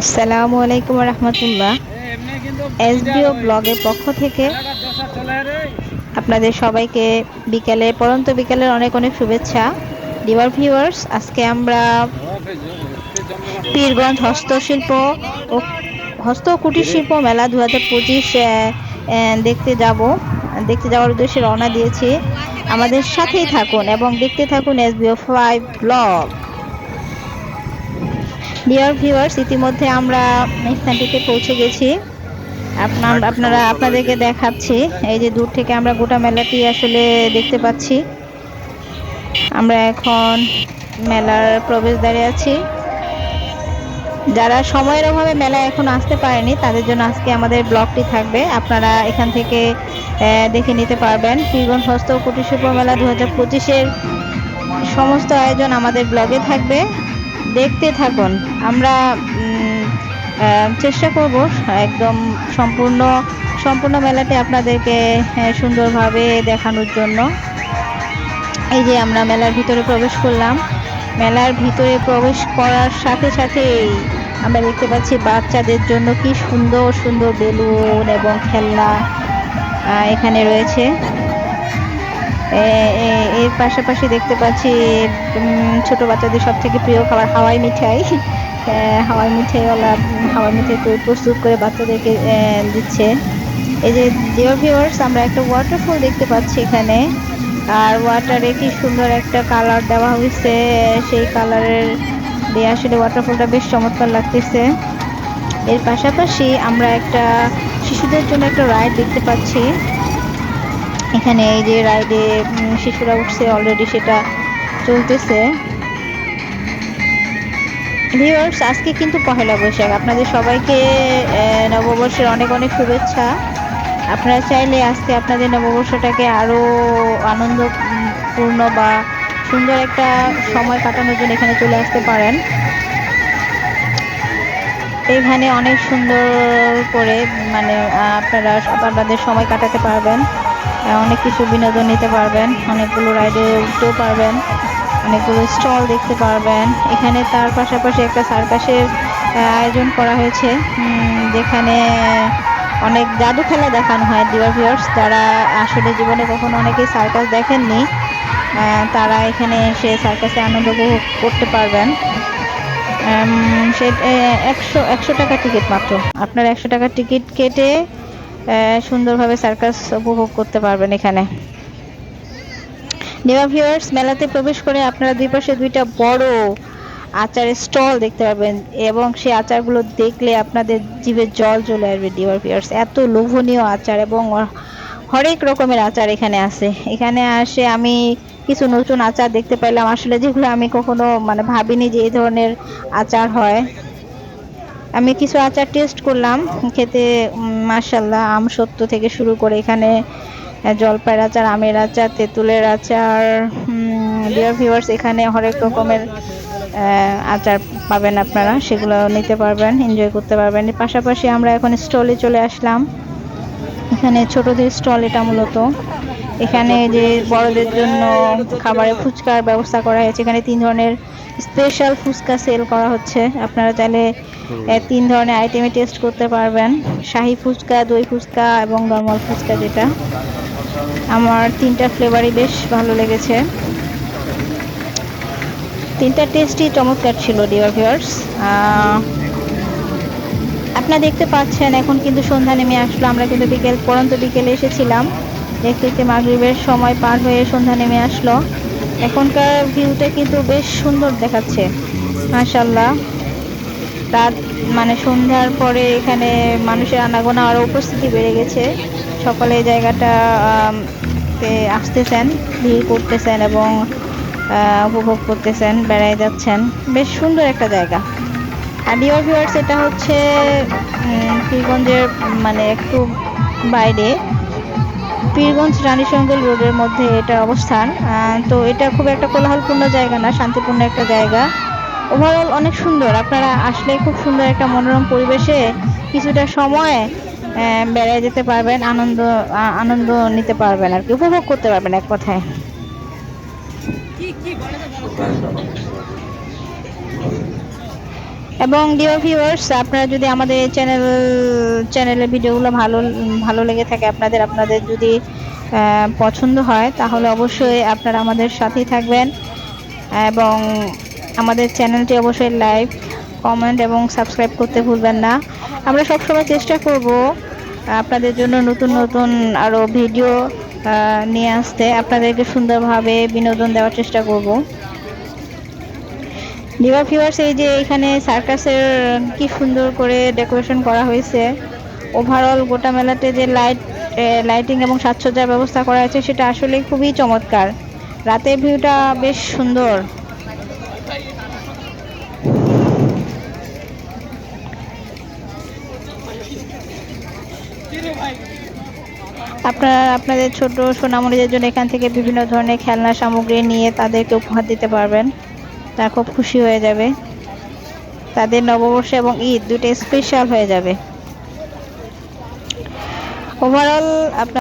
আসসালামু আলাইকুম রহমতুল্লাহ। এসবিও ব্লগের পক্ষ থেকে আপনাদের সবাইকে বিকেলে, পরন্ত বিকেলের অনেক অনেক শুভেচ্ছা। ডিভার ভিউয়ার্স আজকে আমরা পীরগঞ্জ হস্তশিল্প ও হস্ত কুটির শিল্প মেলা দু হাজার পঁচিশ দেখতে যাব। দেখতে যাওয়ার উদ্দেশ্যে রওনা দিয়েছি। আমাদের সাথেই থাকুন এবং দেখতে থাকুন S S B O five blog. Dear viewers ইতিমধ্যে আমরা স্থানটিতে পৌঁছে গেছি। আপনার আপনারা আপনাদেরকে দেখাচ্ছি। এই যে দূর থেকে আমরা গোটা মেলাটি আসলে দেখতে পাচ্ছি। আমরা এখন মেলার প্রবেশদ্বারে আছি। যারা সময়ের অভাবে মেলায় এখন আসতে পারেনি তাদের জন্য আজকে আমাদের ব্লগটি থাকবে। আপনারা এখান থেকে দেখে নিতে পারবেন। পীরগঞ্জ হস্ত কুটির শিল্প মেলা দু হাজার পঁচিশের সমস্ত আয়োজন আমাদের ব্লগে থাকবে। দেখতে থাকুন। আমরা চেষ্টা করব একদম সম্পূর্ণ সম্পূর্ণ মেলাটি আপনাদেরকে সুন্দরভাবে দেখানোর জন্য। এই যে আমরা মেলার ভিতরে প্রবেশ করলাম। মেলার ভিতরে প্রবেশ করার সাথে সাথেই আমরা দেখতে পাচ্ছি বাচ্চাদের জন্য কি সুন্দর সুন্দর বেলুন এবং খেলনা এখানে রয়েছে। এর পাশাপাশি দেখতে পাচ্ছি ছোট বাচ্চাদের সব থেকে প্রিয় খাবার হাওয়াই মিঠাই। হাওয়াই মিঠাইওয়ালা, হাওয়াই মিঠাই প্রস্তুত করে বাচ্চাদেরকে দিচ্ছে। এই যে ডিয়ার ভিউয়ার্স আমরা একটা ওয়াটারফল দেখতে পাচ্ছি এখানে। আর ওয়াটারে কি সুন্দর একটা কালার দেওয়া হয়েছে। সেই কালারের দিয়ে আসলে ওয়াটারফলটা বেশ চমৎকার লাগতেছে। এর পাশাপাশি আমরা একটা শিশুদের জন্য একটা রাইড দেখতে পাচ্ছি। এখানে এই যে রাইডে শিশুরা উঠছে অলরেডি সেটা চলতেছে। ভিউয়ার্স আজকে কিন্তু পহেলা বৈশাখ। আপনাদের সবাইকে নববর্ষের অনেক অনেক শুভেচ্ছা। আপনারা চাইলে আজকে আপনাদের নববর্ষটাকে আরও আনন্দপূর্ণ বা সুন্দর একটা সময় কাটানোর জন্য এখানে চলে আসতে পারেন। এখানে অনেক সুন্দর করে মানে আপনারা, আপনাদের সময় কাটাতে পারবেন। অনেক কিছু বিনোদন নিতে পারবেন, অনেকগুলো রাইডে উঠতেও পারবেন, অনেকগুলো স্টল দেখতে পারবেন। এখানে তার পাশাপাশি একটা সার্কাসের আয়োজন করা হয়েছে যেখানে অনেক জাদু খেলা দেখানো হয় ডিয়ার ভিউয়ার্স। যারা আসলে জীবনে কখনো অনেকেই সার্কাস দেখেননি তারা এখানে এসে সার্কাসে আনন্দ উপভোগ করতে পারবেন। সে একশো একশো টাকা টিকিট মাত্র। আপনার একশো টাকার টিকিট কেটে সুন্দরভাবে সার্কাস উপভোগ করতে পারবেন এখানে। নেওয়া ভিউয়ার্স মেলাতে প্রবেশ করে আপনারা দুই পাশে দুইটা বড় আচারের স্টল দেখতে পাবেন এবং সেই আচারগুলো দেখলে আপনাদের জিভে জল চলে আসবে ডিওয়ার ভিউয়ার্স এত লোভনীয় আচার এবং হরেক রকমের আচার এখানে আছে। এখানে আসে আমি কিছু নতুন আচার দেখতে পেলাম আসলে যেগুলো আমি কখনো মানে ভাবিনি যে এই ধরনের আচার হয়। আমি কিছু আচার টেস্ট করলাম, খেতে মাশাল্লাহ আম সত্য থেকে শুরু করে এখানে জলপাইয়ের আচার, আমের আচার, তেঁতুলের আচার ডিয়ার ভিউয়ার্স এখানে হরেক রকমের আচার পাবেন আপনারা, সেগুলো নিতে পারবেন এনজয় করতে পারবেন। পাশাপাশি আমরা এখন স্টলে চলে আসলাম। এখানে ছোটদের স্টল এটা মূলত। এখানে যে বড়দের জন্য খাবারের ফুচকার ব্যবস্থা করা হয়েছে। এখানে তিন ধরনের স্পেশাল ফুচকা সেল করা হচ্ছে। আপনারা চাইলে তিন ধরনের আইটেমে টেস্ট করতে পারবেন। শাহি ফুচকা, দই ফুচকা এবং নর্মাল ফুচকা যেটা। আমার তিনটা ফ্লেভারই বেশ ভালো লেগেছে। তিনটা টেস্টই চমৎকার ছিল ডিয়ার ভিউয়ার্স আপনারা দেখতে পাচ্ছেন, এখন কিন্তু সন্ধ্যা নেমে আসলো। আমরা কিন্তু বিকেল, পরন্ত বিকেলে এসেছিলাম। দেখতে দেখতে মাগরিবের সময় পার হয়ে সন্ধ্যা নেমে আসলো। এখনকার ভিউটা কিন্তু বেশ সুন্দর দেখাচ্ছে মাশাল্লাহ রাত মানে সন্ধ্যার পরে এখানে মানুষের আনাগোনা আরও উপস্থিতি বেড়ে গেছে। সকলে জায়গাটা আসতেছেন, ভিড় করতেছেন এবং উপভোগ করতেছেন, বেড়ায় যাচ্ছেন। বেশ সুন্দর একটা জায়গা। আর ডিওর ভিউয়ার্স এটা হচ্ছে পীরগঞ্জের মানে একটু বাইরে। পীরগঞ্জ রানীশঙ্গল রোডের মধ্যে এটা অবস্থান। তো এটা খুব একটা কোলাহলপূর্ণ জায়গা না, শান্তিপূর্ণ একটা জায়গা। ওভারঅল অনেক সুন্দর। আপনারা আসলে খুব সুন্দর একটা মনোরম পরিবেশে কিছুটা সময় বেড়ায় যেতে পারবেন, আনন্দ আনন্দ নিতে পারবেন আর কি, উপভোগ করতে পারবেন এক কথায়। এবং ডিও ভিউয়ার্স আপনারা যদি আমাদের চ্যানেল চ্যানেলের ভিডিওগুলো ভালো ভালো লেগে থাকে, আপনাদের আপনাদের যদি পছন্দ হয়, তাহলে অবশ্যই আপনারা আমাদের সাথেই থাকবেন। এবং আমাদের চ্যানেলটি অবশ্যই লাইক কমেন্ট এবং সাবস্ক্রাইব করতে ভুলবেন না। আমরা সবসময় চেষ্টা করব, আপনাদের জন্য নতুন নতুন আরও ভিডিও নিয়ে আসতে। আপনাদেরকে সুন্দরভাবে বিনোদন দেওয়ার চেষ্টা করব। ডিভা ভিউয়ার্স এই যে এখানে সার্কাসের কি সুন্দর করে ডেকোরেশন করা হয়েছে। ওভারঅল গোটা মেলাতে যে লাইট লাইটিং এবং সাজসজ্জার ব্যবস্থা করা হয়েছে সেটা আসলে খুবই চমৎকার। রাতের ভিউটা বেশ সুন্দর। আপনারা, আপনাদের ছোট সোনামণিদের জন্য এখান থেকে বিভিন্ন ধরনের খেলনা সামগ্রী নিয়ে তাদেরকে উপহার দিতে পারবেন। তারা খুব খুশি হয়ে যাবে। তাদের নববর্ষ এবং ঈদ দুটো স্পেশাল হয়ে যাবে। ওভারঅল আপনার